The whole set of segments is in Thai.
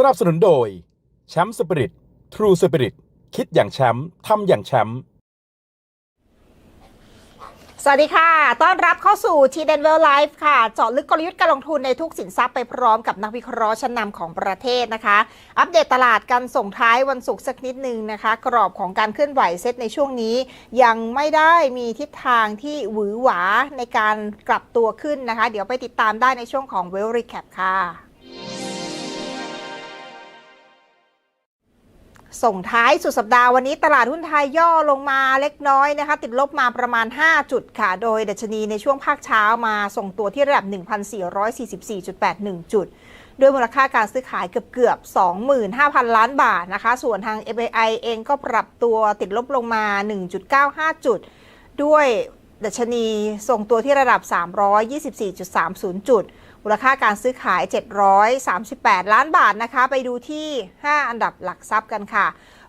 สนับสนุนโดยแชมป์สปิริตทรูสปิริตคิดอย่างแชมป์ทำอย่างแชมป์สวัสดีค่ะ ต้อนรับเข้าสู่ t d e n w e l l Live ค่ะ เจาะลึกกลยุทธ์การลงทุนในทุกสินทรัพย์ไปพร้อมกับนักวิเคราะห์ชั้นนำของประเทศนะคะ อัปเดตตลาดกันส่งท้ายวันศุกร์สักนิดนึงนะคะ กรอบของการเคลื่อนไหวเซตในช่วงนี้ ยังไม่ได้มีทิศทางที่หวือหวาในการกลับตัวขึ้นนะคะ เดี๋ยวไปติดตามได้ในช่วงของ w e l l Recap ค่ะ ส่งท้ายสุดสัปดาห์วันนี้ตลาดหุ้นไทยย่อลงมาเล็กน้อยนะคะ ติดลบมาประมาณ 5 จุดค่ะ โดยดัชนีในช่วงภาคเช้ามาส่งตัวที่ระดับ 1,444.81 จุด ด้วยมูลค่าการซื้อขายเกือบเกือบ 25,000 ล้านบาทนะคะ ส่วนทาง FAI เองก็ปรับตัวติดลบลงมา 1.95 จุด ด้วยดัชนีส่งตัวที่ระดับ 324.30 จุด มูลค่าการซื้อขาย 738 ล้านบาทนะคะ ไปดูที่ 5 อันดับหลักทรัพย์กันค่ะ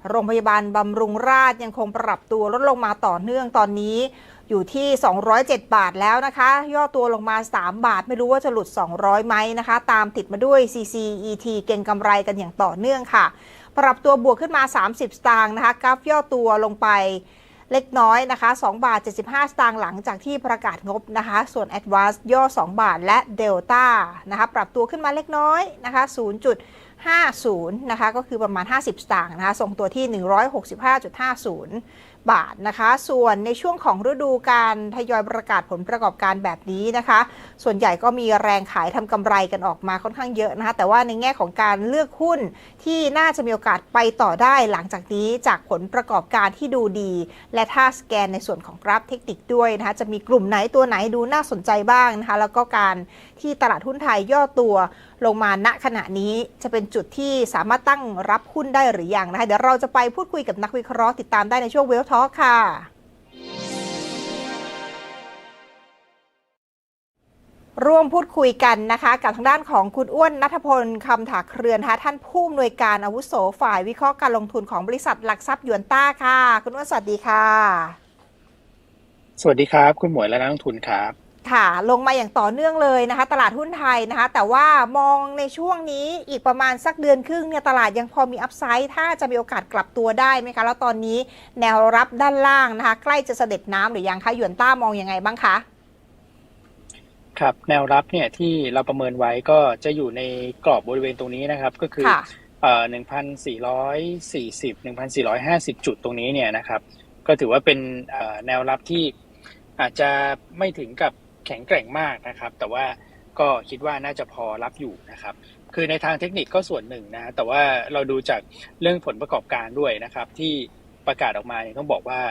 โรงพยาบาลบำรุงราษฎร์ยังคงปรับตัวลดลงมาต่อเนื่องตอนนี้อยู่ที่ 207 บาทแล้วนะคะ ย่อตัวลงมา 3 บาท ไม่รู้ว่าจะหลุด 200 ไหมนะคะ ตามติดมาด้วย CCET เก่งกำไรกันอย่างต่อเนื่องค่ะ ปรับตัวบวกขึ้นมา 30 สตางค์นะคะกราฟย่อตัวลงไป เล็กน้อยนะคะ 2 บาท 75 สตางค์หลังจากที่ประกาศงบนะคะ ส่วน Advance ย่อ 2 บาทและ Delta นะคะ ปรับตัวขึ้นมาเล็กน้อยนะคะ 0.50 นะคะ ก็คือประมาณ 50 สตางค์นะคะ ส่งตัวที่ 165.50 บาทนะคะ ส่วนในช่วงของฤดูการทยอยประกาศผลประกอบการแบบนี้นะคะ ส่วนใหญ่ก็มีแรงขายทำกำไรกันออกมาค่อนข้างเยอะนะคะ แต่ว่าในแง่ของการเลือกหุ้นที่น่าจะมีโอกาสไปต่อได้หลังจากนี้จากผลประกอบการที่ดูดี และถ้าสแกนในส่วนของกราฟเทคนิคด้วยนะคะจะมีกลุ่มไหนตัวไหนดูน่าสนใจบ้างนะคะ แล้วก็การ ที่ตลาดหุ้นไทยย่อตัวลงมาณขณะนี้จะเป็นจุดที่สามารถตั้งรับหุ้นได้หรือยังนะคะเดี๋ยวเราจะไปพูดคุยกับนักวิเคราะห์ติดตามได้ในช่วงเวลทอค่ะร่วมพูดคุยกันนะคะกับทางด้านของคุณอ้วนนัทพลคำถาเครือนนะคะท่านผู้อำนวยการอาวุโสฝ่ายวิเคราะห์การลงทุนของบริษัทหลักทรัพย์ยวนต้าค่ะ คุณอ้วนสวัสดีค่ะ สวัสดีครับ คุณหมวยและนักลงทุนครับ ค่ะลงมาอย่างต่อเนื่องเลยนะคะ ตลาดหุ้นไทยนะคะ แต่ว่ามองในช่วงนี้อีกประมาณสักเดือนครึ่งเนี่ยตลาดยังพอมีอัพไซด์ถ้าจะมีโอกาสกลับตัวได้ไหมคะ แล้วตอนนี้แนวรับด้านล่างนะคะ ใกล้จะเสด็จน้ำหรือยังคะหยวนต้ามองยังไงบ้างคะ ครับแนวรับเนี่ยที่เราประเมินไว้ก็จะอยู่ในกรอบบริเวณตรงนี้นะครับ ก็คือค่ะเอ่อหนึ่งพันสี่ร้อยสี่สิบหนึ่งพันสี่ร้อยห้าสิบจุดตรงนี้เนี่ยนะครับ ก็ถือว่าเป็นเอ่อแนวรับที่อาจจะไม่ถึงกับ แข็งแกร่งมากนะครับ แต่ว่าก็คิดว่าน่าจะพอรับอยู่นะครับ คือในทางเทคนิคก็ส่วนหนึ่งนะแต่ว่าเราดูจากเรื่องผลประกอบการด้วยนะครับ ที่ประกาศออกมาเนี่ยต้องบอกว่า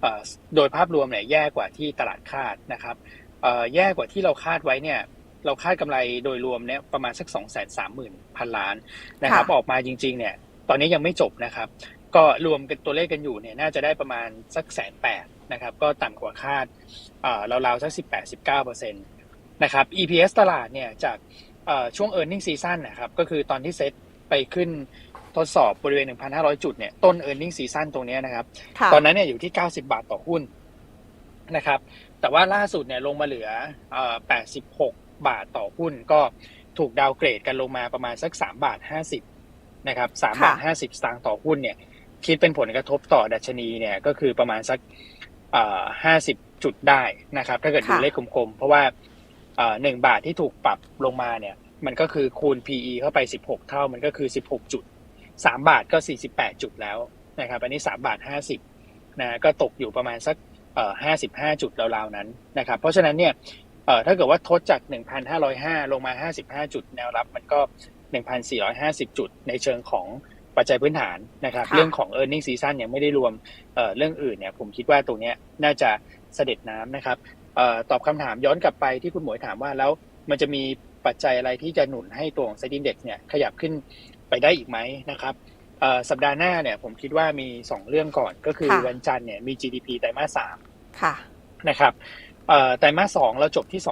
เอ่อโดยภาพรวมเนี่ยแย่กว่าที่ตลาดคาดนะครับเอ่อแย่กว่าที่เราคาดไว้เนี่ยเราคาดกำไรโดยรวมเนี่ยประมาณสัก2 3 0 0 0 0พันล้านนะครับค่ะออกมาจริง ๆ เนี่ย ตอนนี้ยังไม่จบนะครับ ก็รวมกันตัวเลขกันอยู่เนี่ยน่าจะได้ประมาณสักแสนแปด นะครับก็ต่ำกว่าคาดเอ่อราวๆสัก 18-19เปอร์เซ็นต์นะครับ EPS ตลาดเนี่ยจากเอ่อช่วง e a r n i n g ็ season นะครับก็คือตอนที่เซ็ตไปขึ้นทดสอบบริเวณ 1,500 จุดเนี่ยต้น e a r n i n g ็ season ตรงเนี้ยนะครับค่ะตอนนั้นเนี่ยอยู่ที่ 90 บาทต่อหุ้นนะครับ แต่ว่าล่าสุดเนี่ยลงมาเหลือเอ่อ86 บาทต่อหุ้น ก็ถูกดาวน์เกรดกันลงมาประมาณสัก 3 บาท 50นะครับ3บาท 50 สตางค์ต่อหุ้นเนี่ยคิดเป็นผลกระทบต่อดัชนีเนี่ยก็คือประมาณสัก เอ่อ50จุดได้นะครับ ถ้าเกิดดูค่ะเลขกลมๆ เพราะว่าเอ่อหนึ่งบาทที่ถูกปรับลงมาเนี่ย มันก็คือคูณ PE เข้าไป 16 เท่ามันก็คือ 16 จุด 3 บาทก็ 48 จุดแล้วนะครับ อันนี้ 3 บาท 50นะก็ตกอยู่ประมาณสักเอ่อ55 จุดราวๆนั้นนะครับ เพราะฉะนั้นเนี่ยเอ่อถ้าเกิดว่าทดจาก 1,505 ลงมา 55 จุด แนวรับมันก็ 1,450 จุดในเชิงของ ปัจจัยพื้นฐานนะครับค่ะเรื่องของ e a r n i n g ็ season ยังไม่ได้รวมเอ่อเรื่องอื่นเนี่ยผมคิดว่าตรงเนี้ยน่าจะเสด็จน้ำนะครับเอ่อตอบคำถามย้อนกลับไปที่คุณหมวยถามว่าแล้วมันจะมีปัจจัยอะไรที่จะหนุนให้ตัวของ Set Index เนี่ยขยับขึ้นไปได้อีกไหมนะครับเอ่อสัปดาห์หน้าเนี่ยผมคิดว่ามี 2 เรื่องก่อนก็คือค่ะวันจันทร์เนี่ยมี GDP ไตรมาสสามค่ะนะครับเอ่อไตรมาสสองเราจบที่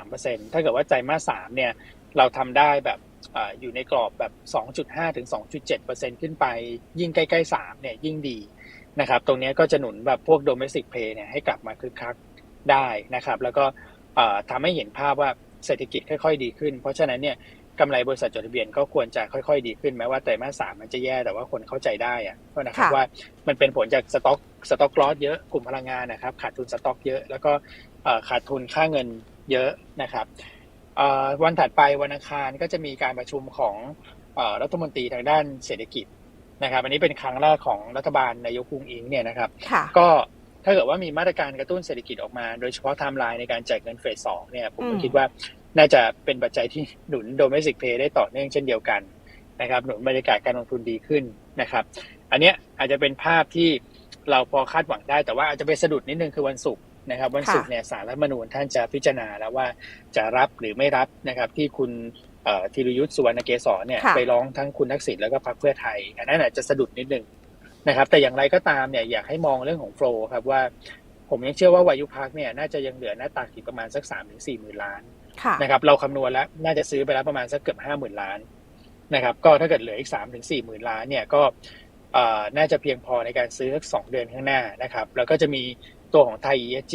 2.3%ถ้าเกิดว่าไตรมาสสามเนี่ยเราทำได้แบบเอออยู่ในกรอบแบบ 2.5 ถึง 2.7%ขึ้นไป ยิ่งใกล้ๆ 3 เนี่ยยิ่งดีนะครับ ตรงเนี้ยก็จะหนุนแบบพวก domestic play เนี่ยให้กลับมาคึกคักได้นะครับ แล้วก็เอ่อทำให้เห็นภาพว่าเศรษฐกิจค่อยๆ ดีขึ้น เพราะฉะนั้นเนี่ยกำไรบริษัทจดทะเบียนก็ควรจะค่อยๆ ดีขึ้นแม้ว่าไตรมาสสามมันจะแย่แต่ว่าคนเข้าใจได้อะก็นะครับค่ะว่ามันเป็นผลจากสต็อกสต็อกลอสเยอะกลุ่มพลังงานนะครับ ขาดทุนสต็อกเยอะ แล้วก็เอ่อขาดทุนค่าเงินเยอะนะครับเอ่อ วันถัดไปวันอังคารก็จะมีการประชุมของเอ่อรัฐมนตรีทางด้านเศรษฐกิจนะครับ อันนี้เป็นครั้งแรกของรัฐบาลนายกคุงอิงเนี่ยนะครับค่ะก็ถ้าเกิดว่ามีมาตรการกระตุ้นเศรษฐกิจออกมา โดยเฉพาะไทม์ไลน์ในการจ่ายเงินเฟสสองเนี่ยผมก็อืมคิดว่าน่าจะเป็นปัจจัยที่หนุนโดเมสิกเพย์ได้ต่อเนื่องเช่นเดียวกันนะครับ หนุนบรรยากาศการลงทุนดีขึ้นนะครับ อันเนี้ยอาจจะเป็นภาพที่เราพอคาดหวังได้แต่ว่าอาจจะไปสะดุดนิดนึงคือวันศุกร์ นะครับ วันศุกร์เนี่ยสารรัฐธรรมนูญท่านจะพิจารณาแล้วว่าจะรับหรือไม่รับนะครับ ที่คุณเอ่อธีรยุทธ์สุวรรณเกษรเนี่ยค่ะไปร้องทั้งคุณทักษิณแล้วก็พรรคเพื่อไทย อันนั้นอาจจะสะดุดนิดนึงนะครับ แต่อย่างไรก็ตามเนี่ยอยากให้มองเรื่องของโฟล์ครับว่า ผมยังเชื่อว่าวายุพักเนี่ยน่าจะยังเหลือหน้าตักอีกประมาณสักสามถึงสี่หมื่นล้านค่ะนะครับ เราคำนวณแล้วน่าจะซื้อไปแล้วประมาณสักเกือบห้าหมื่นล้านนะครับ ก็ถ้าเกิดเหลืออีกสามถึงสี่หมื่นล้านเนี่ยก็เอ่อน่าจะเพียงพอในการซื้อสักสองเดือนข้างหน้านะครับ แล้วก็จะมี ตัวของไทย ESG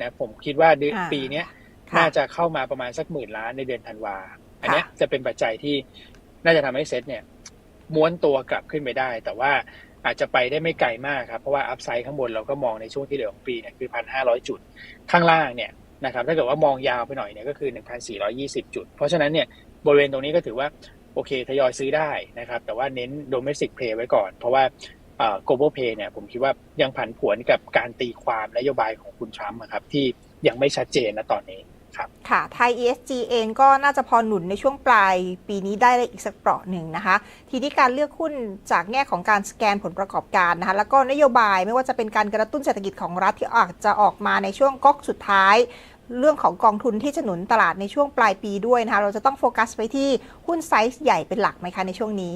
นะผมคิดว่าเดือนอ่าปีเนี้ยค่ะน่าจะเข้ามาประมาณสักหมื่นล้านในเดือนธันวา อันเนี้ยค่ะจะเป็นปัจจัยที่น่าจะทำให้เซ็ตเนี่ยม้วนตัวกลับขึ้นไปได้ แต่ว่าอาจจะไปได้ไม่ไกลมากครับ เพราะว่าอัพไซด์ข้างบนเราก็มองในช่วงที่เหลือของปีเนี่ยคือพันห้าร้อยจุด ข้างล่างเนี่ยนะครับถ้าเกิดว่ามองยาวไปหน่อยเนี่ยก็คือหนึ่งพันสี่ร้อยี่สิบจุด เพราะฉะนั้นเนี่ยบริเวณตรงนี้ก็ถือว่าโอเคทยอยซื้อได้นะครับ แต่ว่าเน้น domestic play ไว้ก่อน เพราะว่าเอ่อ global pay เนี่ยผมคิดว่ายังผันผวนกับการตีความนโยบายของคุณทรัมป์ครับที่ยังไม่ชัดเจนนะตอนนี้ค่ะไทย ESG เองก็น่าจะพอหนุนในช่วงปลายปีนี้ได้อีกสักเปราะหนึ่งนะคะ ทีนี้การเลือกหุ้นจากแง่ของการสแกนผลประกอบการนะคะแล้วก็นโยบายไม่ว่าจะเป็นการกระตุ้นเศรษฐกิจของรัฐที่อาจจะออกมาในช่วงก๊อกสุดท้าย เรื่องของกองทุนที่จะหนุนตลาดในช่วงปลายปีด้วยนะคะเราจะต้องโฟกัสไปที่หุ้นไซส์ใหญ่เป็นหลักไหมคะในช่วงนี้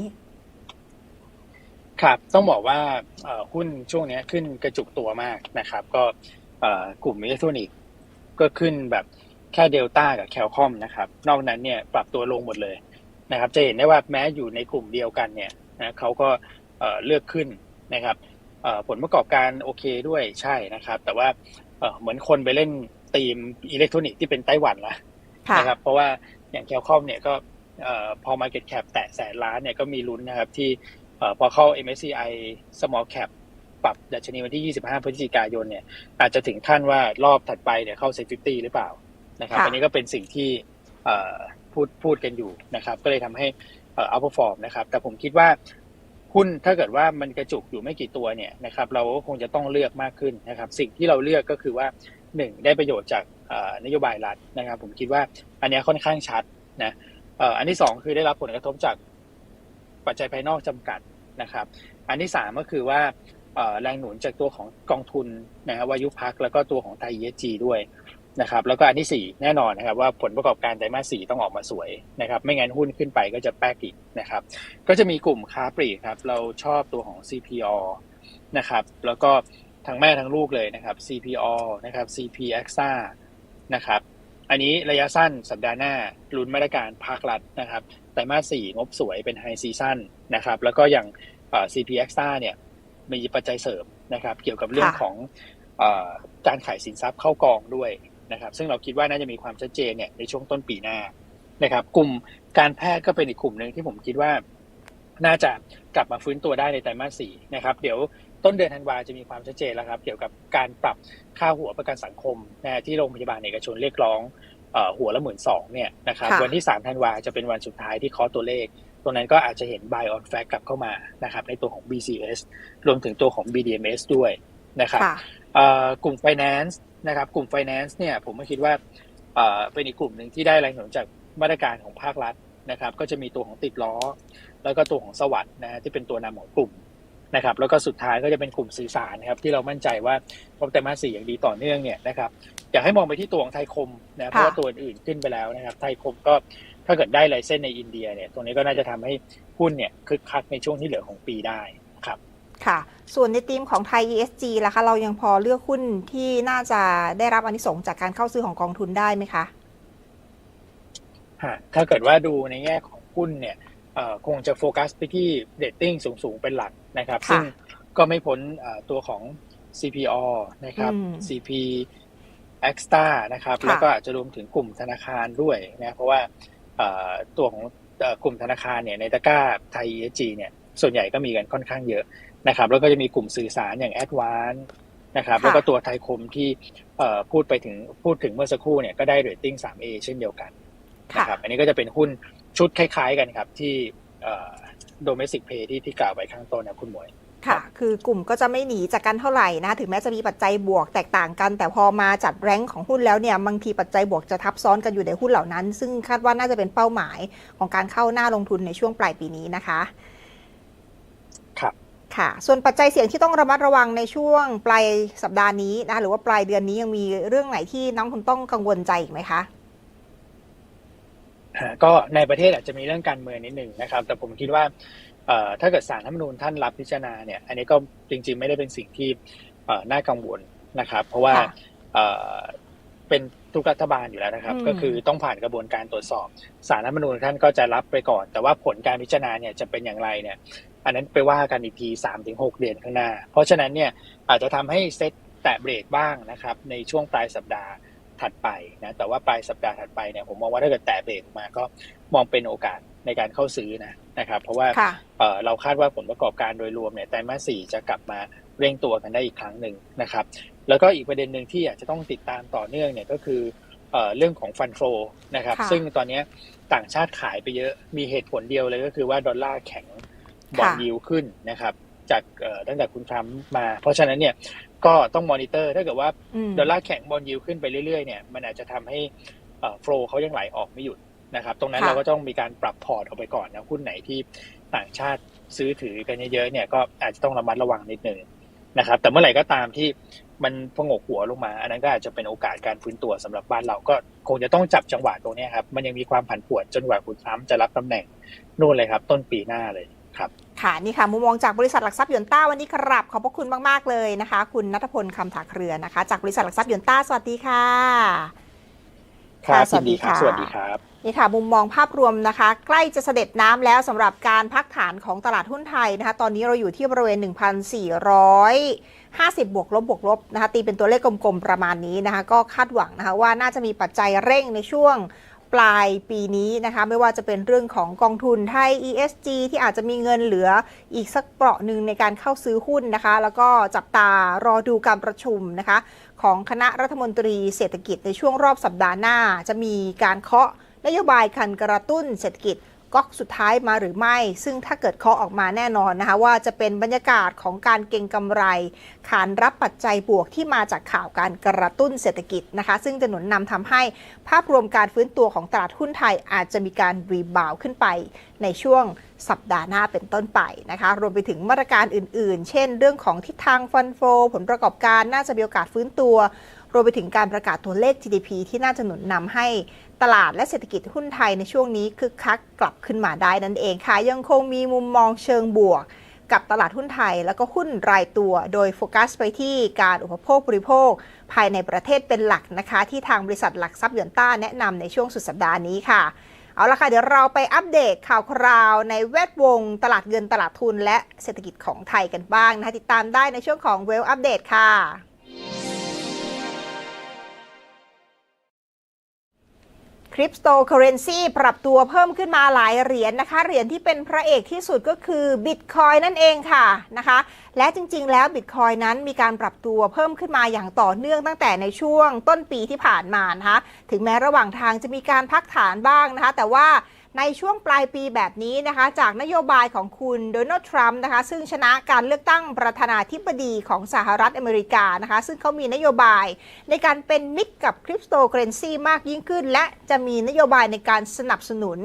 ครับ ต้องบอกว่าเอ่อหุ้นช่วงเนี้ยขึ้นกระจุกตัวมากนะครับ ก็เอ่อกลุ่มอิเล็กทรอนิกส์ก็ขึ้นแบบแค่เดลต้ากับแคลคอมนะครับ นอกนั้นเนี่ยปรับตัวลงหมดเลยนะครับ จะเห็นได้ว่าแม้อยู่ในกลุ่มเดียวกันเนี่ยนะเขาก็เอ่อเลือกขึ้นนะครับเอ่อผลประกอบการโอเคด้วยใช่นะครับ แต่ว่าเอ่อเหมือนคนไปเล่นทีมอิเล็กทรอนิกส์ที่เป็นไต้หวันละค่ะนะครับ เพราะว่าอย่างแคลคอมเนี่ยก็เอ่อพอ Market Cap แตะแสนล้านเนี่ยก็มีลุ้นนะครับที่เอ่อ พอเข้า MSCI Small Cap ปรับดัชนีวันที่ 25 พฤศจิกายนเนี่ยอาจจะถึงขั้นว่ารอบถัดไปเนี่ยเข้าเซ็ต50หรือเปล่านะครับค่ะอันนี้ก็เป็นสิ่งที่เอ่อพูดพูดกันอยู่นะครับ ก็เลยทำให้เอ่อ outperform นะครับ แต่ผมคิดว่าหุ้นถ้าเกิดว่ามันกระจุกอยู่ไม่กี่ตัวเนี่ยนะครับ เราก็คงจะต้องเลือกมากขึ้นนะครับ สิ่งที่เราเลือกก็คือว่าหนึ่งได้ประโยชน์จากเอ่อนโยบายรัฐนะครับ ผมคิดว่าอันเนี้ยค่อนข้างชัดนะเอ่ออันที่สองคือได้รับผลกระทบจาก ปัจจัยภายนอกจำกัดนะครับ อันที่สามก็คือว่าแรงหนุนจากตัวของกองทุนนะครับวายุพักแล้วก็ตัวของไทย ESG ด้วยนะครับแล้วก็อันที่สี่แน่นอนนะครับว่าผลประกอบการไตรมาสสี่ต้องออกมาสวยนะครับไม่งั้นหุ้นขึ้นไปก็จะแป๊กอีกนะครับก็จะมีกลุ่มค้าปลีกครับเราชอบตัวของ CPO นะครับแล้วก็ทั้งแม่ทั้งลูกเลยนะครับ CPO นะครับ CP AXA นะครับอันนี้ระยะสั้นสัปดาห์หน้าลุ้นมาตรการภาครัฐนะครับ ไตรมาสสี่งบสวยเป็นไฮซีซั่นนะครับ แล้วก็อย่างเอ่อ CP AXA เนี่ยมีปัจจัยเสริมนะครับ เกี่ยวกับเรื่องค่ะของเอ่อการขายสินทรัพย์เข้ากองด้วยนะครับ ซึ่งเราคิดว่าน่าจะมีความชัดเจนเนี่ยในช่วงต้นปีหน้านะครับ กลุ่มการแพทย์ก็เป็นอีกกลุ่มหนึ่งที่ผมคิดว่า น่าจะกลับมาฟื้นตัวได้ในไตรมาสสี่นะครับ เดี๋ยวต้นเดือนธันวาจะมีความชัดเจนแล้วครับ เกี่ยวกับการปรับค่าหัวประกันสังคมนะที่โรงพยาบาลเอกชนเรียกร้องเอ่อ หัวละหมื่นสองเนี่ยนะครับค่ะวันที่ 3 ธันวาจะเป็นวันสุดท้ายที่เคาะตัวเลข ตรงนั้นก็อาจจะเห็น buy on fact กลับเข้ามานะครับในตัวของ BCS รวมถึงตัวของ BDMs ด้วยนะครับค่ะเอ่อกลุ่ม finance นะครับกลุ่ม finance เนี่ยผมก็คิดว่าเอ่อเป็นอีกกลุ่มหนึ่งที่ได้แรงหนุนจากมาตรการของภาครัฐนะครับก็จะมีตัวของติดล้อ แล้วก็ตัวของสวัสด์นะฮะที่เป็นตัวนำของกลุ่มนะครับแล้วก็สุดท้ายก็จะเป็นกลุ่มสื่อสารนะครับที่เรามั่นใจว่าพบแต่มาสสี่อย่างดีต่อเนื่องเนี่ยนะครับ อยากให้มองไปที่ตัวของไทยคมนะเพราะว่าตัวอื่นๆขึ้นไปแล้วนะครับ ไทยคมก็ถ้าเกิดได้ไลเซนส์ในอินเดียเนี่ยตรงนี้ก็น่าจะทำให้หุ้นเนี่ยคึกคักในช่วงที่เหลือของปีได้ครับ ค่ะ ส่วนในทีมของไทย ESG ล่ะคะ เรายังพอเลือกหุ้นที่น่าจะได้รับอานิสงส์จากการเข้าซื้อของกองทุนได้ไหมคะฮะถ้าเกิดว่าดูในแง่ของหุ้นเนี่ยเอ่อคงจะโฟกัสไปที่เดตติ้งสูงๆเป็นหลักนะครับค่ะซึ่งก็ไม่พ้นเอ่อตัวของ CPO นะครับ อืม CP Extra นะครับค่ะแล้วก็อาจจะรวมถึงกลุ่มธนาคารด้วยนะเพราะว่าเอ่อตัวของเอ่อกลุ่มธนาคารเนี่ยในตะกร้าไทย ESG เนี่ยส่วนใหญ่ก็มีกันค่อนข้างเยอะนะครับ แล้วก็จะมีกลุ่มสื่อสารอย่าง a d v a n c e นะครับค่ะแล้วก็ตัวไทยคมที่เอ่อพูดไปถึงพูดถึงเมื่อสักครู่เนี่ยก็ได้เรตติ้ง 3A เช่นเดียวกันค่ะนะครับอันนี้ก็จะเป็นหุ้นชุดคล้ายๆกันครับที่เอ่อ domestic play ที่ที่กล่าวไปข้างต้นนะคุณหมวย ค่ะ คือกลุ่มก็จะไม่หนีจากกันเท่าไหร่นะถึงแม้จะมีปัจจัยบวกแตกต่างกัน แต่พอมาจัดแรงค์ของหุ้นแล้วเนี่ยบางทีปัจจัยบวกจะทับซ้อนกันอยู่ในหุ้นเหล่านั้น ซึ่งคาดว่าน่าจะเป็นเป้าหมายของการเข้าหน้าลงทุนในช่วงปลายปีนี้นะคะครับค่ะ ส่วนปัจจัยเสี่ยงที่ต้องระมัดระวังในช่วงปลายสัปดาห์นี้นะคะหรือว่าปลายเดือนนี้ยังมีเรื่องไหนที่น้องคุณต้องกังวลใจอีกไหมคะฮะก็ในประเทศอาจจะมีเรื่องการเมืองนิดหนึ่งนะครับ แต่ผมคิดว่าเอ่อ ถ้าเกิดสารรัฐธรรมนูญท่านรับพิจารณาเนี่ย อันนี้ก็จริง ๆ ไม่ได้เป็นสิ่งที่เอ่อน่ากังวลนะครับ เพราะว่าค่ะเอ่อเป็นทุกรัฐบาลอยู่แล้วนะครับอืมก็คือต้องผ่านกระบวนการตรวจสอบสารรัฐธรรมนูญท่านก็จะรับไปก่อน แต่ว่าผลการพิจารณาเนี่ยจะเป็นอย่างไรเนี่ย อันนั้นไปว่ากันอีกทีสามถึงหกเดือนข้างหน้า เพราะฉะนั้นเนี่ยอาจจะทำให้เซ็ตแตะเบรกบ้างนะครับ ในช่วงปลายสัปดาห์ถัดไปนะแต่ว่าปลายสัปดาห์ถัดไปเนี่ยผมมองว่าถ้าเกิดแตะเบรกออกมาก็มองเป็นโอกาส ในการเข้าซื้อนะนะครับ เพราะว่าค่ะเอ่อเราคาดว่าผลประกอบการโดยรวมเนี่ยไตรมาสสี่จะกลับมาเร่งตัวกันได้อีกครั้งหนึ่งนะครับ แล้วก็อีกประเด็นหนึ่งที่อยากจะต้องติดตามต่อเนื่องเนี่ยก็คือเอ่อเรื่องของฟันโฟนะครับค่ะซึ่งตอนเนี้ยต่างชาติขายไปเยอะมีเหตุผลเดียวเลยก็คือว่าดอลลาร์แข็งบอลค่ะยิวขึ้นนะครับ จากเอ่อตั้งแต่คุณทรัมป์มา เพราะฉะนั้นเนี่ยก็ต้องมอนิเตอร์ถ้าเกิดว่าอืมดอลลาร์แข็งบอลยิวขึ้นไปเรื่อยๆเนี่ยมันอาจจะทำให้โฟลเขายังไหลออกไม่หยุด นะครับ ตรงนั้นค่ะเราก็ต้องมีการปรับพอร์ตออกไปก่อนนะหุ้นไหนที่ต่างชาติซื้อถือกันเยอะๆเนี่ยก็อาจจะต้องระมัดระวังนิดนึงนะครับ แต่เมื่อไหร่ก็ตามที่มันพงกหัวลงมา อันนั้นก็อาจจะเป็นโอกาสการฟื้นตัวสำหรับบ้านเราก็คงจะต้องจับจังหวะตรงเนี้ยครับ มันยังมีความผันผวนจนกว่าคุณทรัมป์จะรับตำแหน่งนู่นเลยครับ ต้นปีหน้าเลยครับค่ะนี่ค่ะมุมมองจากบริษัทหลักทรัพย์หยวนต้าวันนี้ครับขอบพระคุณมากๆเลยนะคะ คุณนัทพลคำถาเครือนะคะ จากบริษัทหลักทรัพย์หยวนต้าสวัสดีค่ะครับสวัสดียินครับค่ะสวัสดีครับ นี่ค่ะมุมมองภาพรวมนะคะ ใกล้จะเสด็จน้ำแล้วสำหรับการพักฐานของตลาดหุ้นไทยนะคะตอนนี้เราอยู่ที่บริเวณ 1,450 บวกลบบวกลบนะคะตีเป็นตัวเลขกลมๆประมาณนี้นะคะก็คาดหวังนะคะว่าน่าจะมีปัจจัยเร่งในช่วงปลายปีนี้นะคะไม่ว่าจะเป็นเรื่องของกองทุนไทย ESG ที่อาจจะมีเงินเหลืออีกสักเปราะหนึ่งในการเข้าซื้อหุ้นนะคะ แล้วก็จับตารอดูการประชุมนะคะ ของคณะรัฐมนตรีเศรษฐกิจในช่วงรอบสัปดาห์หน้า จะมีการเคาะ นโยบายคันกระตุ้นเศรษฐกิจก๊อกสุดท้ายมาหรือไม่ ซึ่งถ้าเกิดเคาะออกมาแน่นอนนะคะ ว่าจะเป็นบรรยากาศของการเก็งกำไร ขานรับปัจจัยบวกที่มาจากข่าวการกระตุ้นเศรษฐกิจนะคะ ซึ่งจะหนุนนำทำให้ภาพรวมการฟื้นตัวของตลาดหุ้นไทยอาจจะมีการรีบาวขึ้นไปในช่วงสัปดาห์หน้าเป็นต้นไปนะคะ รวมไปถึงมาตรการอื่น ๆ เช่น เรื่องของทิศทางฟันโฟ ผลประกอบการน่าจะมีโอกาสฟื้นตัว รวมไปถึงการประกาศตัวเลข GDP ที่น่าจะหนุนนำให้ตลาดและเศรษฐกิจหุ้นไทยในช่วงนี้คึกคักกลับขึ้นมาได้นั่นเองค่ะ ยังคงมีมุมมองเชิงบวก กับตลาดหุ้นไทย แล้วก็หุ้นรายตัว โดยโฟกัสไปที่การอุปโภคบริโภค ภายในประเทศเป็นหลักนะคะ ที่ทางบริษัทหลักทรัพย์ยนต้าแนะนำในช่วงสุดสัปดาห์นี้ค่ะเอาละค่ะ เดี๋ยวเราไปอัปเดตข่าวคราวในแวดวง ตลาดเงินตลาดทุนและเศรษฐกิจของไทยกันบ้างนะคะติดตามได้ในช่วงของเวลอัปเดตค่ะ คริปโตเคอเรนซีปรับตัวเพิ่มขึ้นมาหลายเหรียญนะคะ เหรียญที่เป็นพระเอกที่สุดก็คือบิตคอยนั่นเองค่ะนะคะ และจริงๆ แล้วบิตคอยนั้นมีการปรับตัวเพิ่มขึ้นมาอย่างต่อเนื่องตั้งแต่ในช่วงต้นปีที่ผ่านมานะคะ ถึงแม้ระหว่างทางจะมีการพักฐานบ้างนะคะ แต่ว่า ในช่วงปลายปีแบบนี้นะคะ จากนโยบายของคุณโดนัลด์ทรัมป์นะคะ ซึ่งชนะการเลือกตั้งประธานาธิบดีของสหรัฐอเมริกานะคะ ซึ่งเขามีนโยบายในการเป็นมิตรกับคริปโตเคอเรนซีมากยิ่งขึ้น และจะมีนโยบายในการสนับสนุน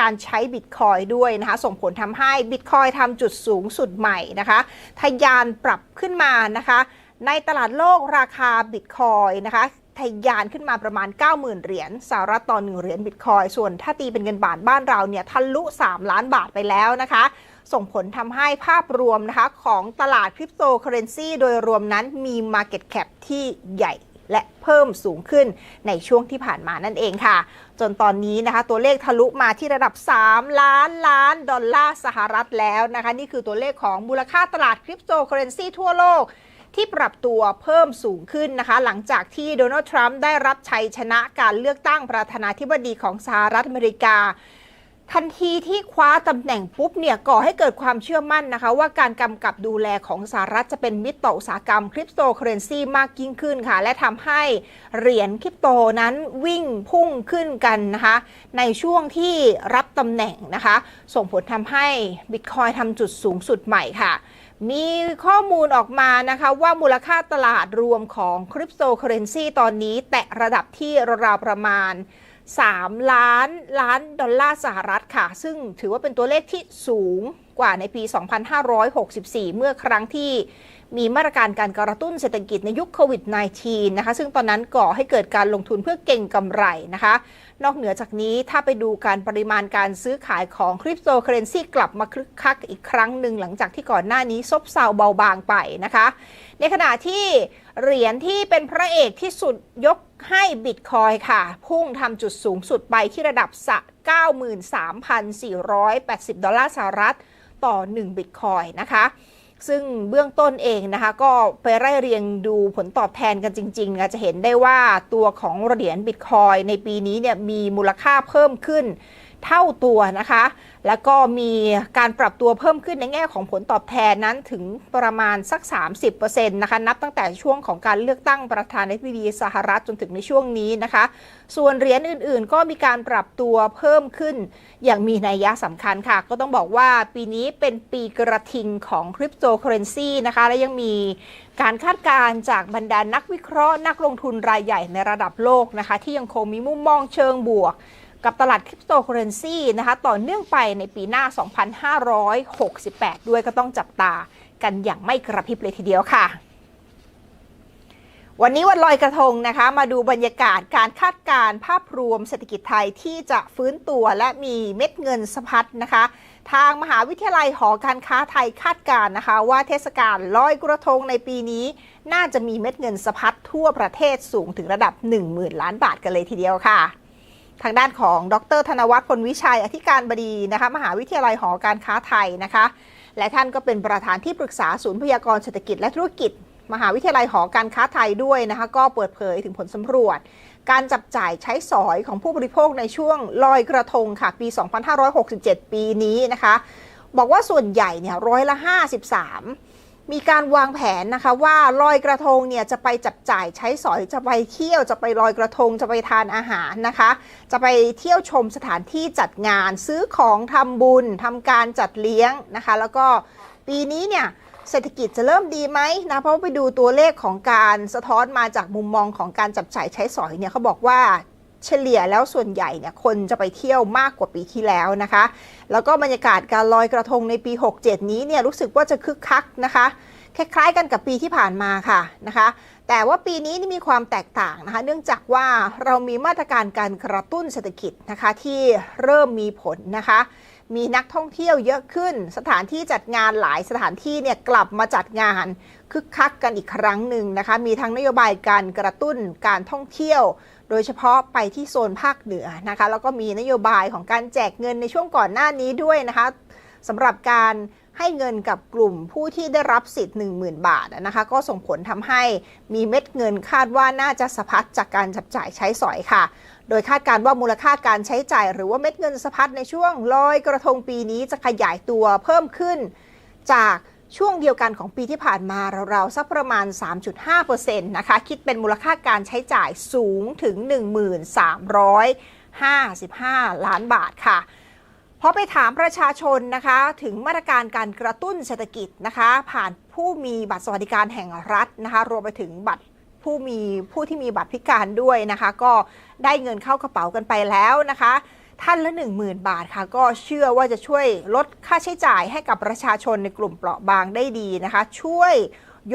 การใช้บิตคอยด้วยนะคะ ส่งผลทำให้บิตคอยทำจุดสูงสุดใหม่นะคะทะยานปรับขึ้นมานะคะในตลาดโลกราคาบิตคอยนะคะ ทะยานขึ้นมาประมาณ 90,000 เหรียญสหรัฐต่อ1เหรียญบิตคอยส่วนถ้าตีเป็นเงินบาทบ้านเราเนี่ยทะลุ 3 ล้านบาทไปแล้วนะคะ ส่งผลทำให้ภาพรวมนะคะของตลาดคริปโตเคอเรนซีโดยรวมนั้นมี Market Cap ที่ใหญ่และเพิ่มสูงขึ้นในช่วงที่ผ่านมานั่นเองค่ะ จนตอนนี้นะคะ ตัวเลขทะลุมาที่ระดับ 3 ล้านล้านดอลลาร์สหรัฐแล้วนะคะ นี่คือตัวเลขของมูลค่าตลาดคริปโตเคอเรนซีทั่วโลก ที่ปรับตัวเพิ่มสูงขึ้นนะคะ หลังจากที่โดนัลด์ทรัมป์ได้รับชัยชนะการเลือกตั้งประธานาธิบดีของสหรัฐอเมริกาทันทีที่คว้าตำแหน่งปุ๊บเนี่ยก่อให้เกิดความเชื่อมั่นนะคะ ว่าการกำกับดูแลของสหรัฐจะเป็นมิตรต่ออุตสาหกรรมคริปโตเคอเรนซีมากยิ่งขึ้นค่ะ และทำให้เหรียญคริปโตนั้นวิ่งพุ่งขึ้นกันนะคะ ในช่วงที่รับตำแหน่งนะคะ ส่งผลทำให้บิตคอยทำจุดสูงสุดใหม่ค่ะ มีข้อมูลออกมานะคะว่ามูลค่าตลาดรวมของคริปโตเคอเรนซีตอนนี้แตะระดับที่ราวประมาณ 3 ล้านล้านดอลลาร์สหรัฐค่ะ ซึ่งถือว่าเป็นตัวเลขที่สูงกว่าในปี 2564 เมื่อครั้งที่ มีมาตรการการกระตุ้นเศรษฐกิจในยุคโควิด -19 นะคะ ซึ่งตอนนั้นก่อให้เกิดการลงทุนเพื่อเก่งกำไรนะคะ นอกเหนือจากนี้ถ้าไปดูการปริมาณการซื้อขายของคริปโตเคอเรนซีกลับมาคึกคักอีกครั้งหนึ่งหลังจากที่ก่อนหน้านี้ซบเซาเบาบางไปนะคะ ในขณะที่เหรียญที่เป็นพระเอกที่สุดยกให้บิตคอยค่ะ พุ่งทำจุดสูงสุดไปที่ระดับสะ93,480 ดอลลาร์สหรัฐ ต่อ 1 บิตคอยนะคะ ซึ่งเบื้องต้นเองนะคะ ก็ไปไล่เรียงดูผลตอบแทนกันจริงๆนะจะเห็นได้ว่าตัวของเหรียญบิตคอยในปีนี้เนี่ยมีมูลค่าเพิ่มขึ้น เท่าตัวนะคะ แล้วก็มีการปรับตัวเพิ่มขึ้นในแง่ของผลตอบแทนนั้นถึงประมาณสัก 30%นะคะ นับตั้งแต่ช่วงของการเลือกตั้งประธานาธิบดีสหรัฐจนถึงในช่วงนี้นะคะ ส่วนเหรียญอื่นๆ ก็มีการปรับตัวเพิ่มขึ้น อย่างมีนัยยะสำคัญค่ะ ก็ต้องบอกว่าปีนี้เป็นปีกระทิงของคริปโตเคอเรนซีนะคะ และยังมีการคาดการณ์จากบรรดานักวิเคราะห์ นักลงทุนรายใหญ่ในระดับโลกนะคะ ที่ยังคงมีมุมมองเชิงบวก กับตลาดคริปโตเคอเรนซีนะคะต่อเนื่องไปในปีหน้า 2568 ด้วยก็ต้องจับตากันอย่างไม่กระพริบเลยทีเดียวค่ะ วันนี้วันลอยกระทงนะคะ มาดูบรรยากาศการคาดการณ์ภาพรวมเศรษฐกิจไทยที่จะฟื้นตัวและมีเม็ดเงินสะพัดนะคะ ทางมหาวิทยาลัยหอการค้าไทยคาดการณ์นะคะ ว่าเทศกาลลอยกระทงในปีนี้ น่าจะมีเม็ดเงินสะพัดทั่วประเทศสูงถึงระดับ 10,000 ล้านบาทกันเลยทีเดียวค่ะ ทางด้านของดร ธนวัฒน์พลวิชัย อธิการบดีนะคะ มหาวิทยาลัยหอการค้าไทยนะคะ และท่านก็เป็นประธานที่ปรึกษาศูนย์พยากรเศรษฐกิจและธุรกิจ มหาวิทยาลัยหอการค้าไทยด้วยนะคะ ก็เปิดเผยถึงผลสำรวจ การจับจ่ายใช้สอยของผู้บริโภคในช่วงลอยกระทงค่ะปี 2567 ปีนี้นะคะ บอกว่าส่วนใหญ่เนี่ยร้อยละ 53 มีการวางแผนนะคะว่าลอยกระทงเนี่ยจะไปจับจ่ายใช้สอยจะไปเที่ยวจะไปลอยกระทงจะไปทานอาหารนะคะ จะไปเที่ยวชมสถานที่จัดงานซื้อของทำบุญทำการจัดเลี้ยงนะคะ แล้วก็ปีนี้เนี่ยเศรษฐกิจจะเริ่มดีไหมนะเพราะไปดูตัวเลขของการสะท้อนมาจากมุมมองของการจับจ่ายใช้สอยเนี่ยเขาบอกว่า เฉลี่ยแล้วส่วนใหญ่เนี่ยคนจะไปเที่ยวมากกว่าปีที่แล้วนะคะ แล้วก็บรรยากาศการลอยกระทงในปี 67 นี้เนี่ยรู้สึกว่าจะคึกคักนะคะคล้ายๆกันกับปีที่ผ่านมาค่ะนะคะ แต่ว่าปีนี้นี่มีความแตกต่างนะคะ เนื่องจากว่าเรามีมาตรการการกระตุ้นเศรษฐกิจนะคะที่เริ่มมีผลนะคะ มีนักท่องเที่ยวเยอะขึ้น สถานที่จัดงานหลายสถานที่เนี่ยกลับมาจัดงานคึกคักกันอีกครั้งหนึ่งนะคะ มีทั้งนโยบายการกระตุ้นการท่องเที่ยว โดยเฉพาะไปที่โซนภาคเหนือนะคะแล้วก็มีนโยบายของการแจกเงินในช่วงก่อนหน้านี้ด้วยนะคะสำหรับการให้เงินกับกลุ่มผู้ที่ได้รับสิทธิ์ 10,000 บาทนะคะก็ส่งผลทำให้มีเม็ดเงินคาดว่าน่าจะสะพัดจากการจับจ่ายใช้สอยค่ะ โดยคาดการว่ามูลค่าการใช้จ่าย หรือว่าเม็ดเงินสะพัดในช่วงลอยกระทงปีนี้จะขยายตัวเพิ่มขึ้นจาก ช่วงเดียวกันของปีที่ผ่านมาราวๆสักประมาณ 3.5%นะคะคิดเป็นมูลค่าการใช้จ่ายสูงถึง 1355 ล้านบาทค่ะพอไปถามประชาชนนะคะถึงมาตรการการกระตุ้นเศรษฐกิจนะคะ ผ่านผู้มีบัตรสวัสดิการแห่งรัฐนะคะ รวมไปถึงบัตรผู้มีผู้ที่มีบัตรพิการด้วยนะคะ ก็ได้เงินเข้ากระเป๋ากันไปแล้วนะคะ ท่านละ 10,000 บาทค่ะ ก็เชื่อว่าจะช่วยลดค่าใช้จ่ายให้กับประชาชนในกลุ่มเปราะบางได้ดีนะคะ ช่วย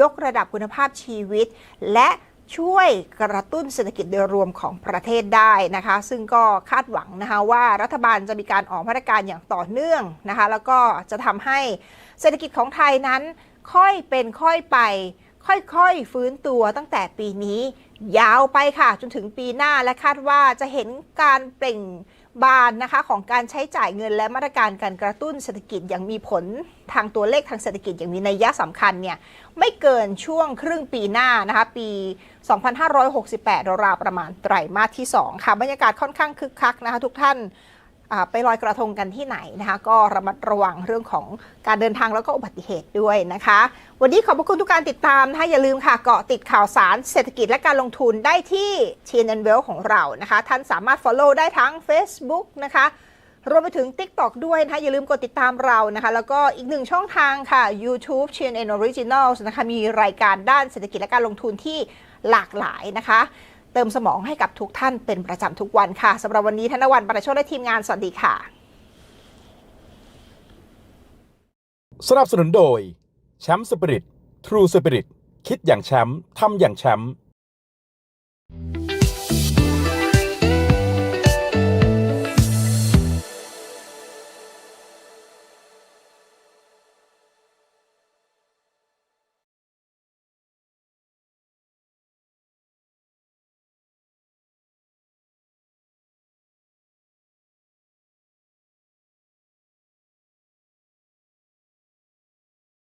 ยกระดับคุณภาพชีวิต และช่วยกระตุ้นเศรษฐกิจโดยรวมของประเทศได้นะคะ ซึ่งก็คาดหวังนะคะว่ารัฐบาลจะมีการออกมาตรการอย่างต่อเนื่องนะคะ แล้วก็จะทำให้เศรษฐกิจของไทยนั้น ค่อยเป็นค่อยไป ค่อยๆฟื้นตัวตั้งแต่ปีนี้ ยาวไปค่ะจนถึงปีหน้าและคาดว่าจะเห็นการเปล่ง บานนะคะของการใช้จ่ายเงินและมาตรการการกระตุ้นเศรษฐกิจอย่างมีผลทางตัวเลขทางเศรษฐกิจอย่างมีนัยยะสำคัญเนี่ยไม่เกินช่วงครึ่งปีหน้านะคะปี 2568ราวๆประมาณไตรมาสที่ 2 ค่ะบรรยากาศค่อนข้างคึกคักนะคะทุกท่าน ไปลอยกระทงกันที่ไหนนะคะ ก็ระมัดระวังเรื่องของการเดินทางแล้วก็อุบัติเหตุด้วยนะคะ วันนี้ขอบพระคุณทุกการติดตามนะคะอย่าลืมค่ะเกาะติดข่าวสารเศรษฐกิจและการลงทุนได้ที่ TNN Well ของเรานะคะ ท่านสามารถ Follow ได้ทั้ง Facebook นะคะรวมไปถึง TikTok ด้วยนะคะ อย่าลืมกดติดตามเรานะคะ แล้วก็อีกหนึ่งช่องทางค่ะ YouTube CNN Originals นะคะ มีรายการด้านเศรษฐกิจและการลงทุนที่หลากหลายนะคะ เติมสมองให้กับทุกท่านเป็นประจำทุกวันค่ะสำหรับวันนี้ธนวันประโชดและทีมงาน สวัสดีค่ะ สนับสนุนโดยแชมป์สปิริตทรูสปิริตคิดอย่างแชมป์ทำอย่างแชมป์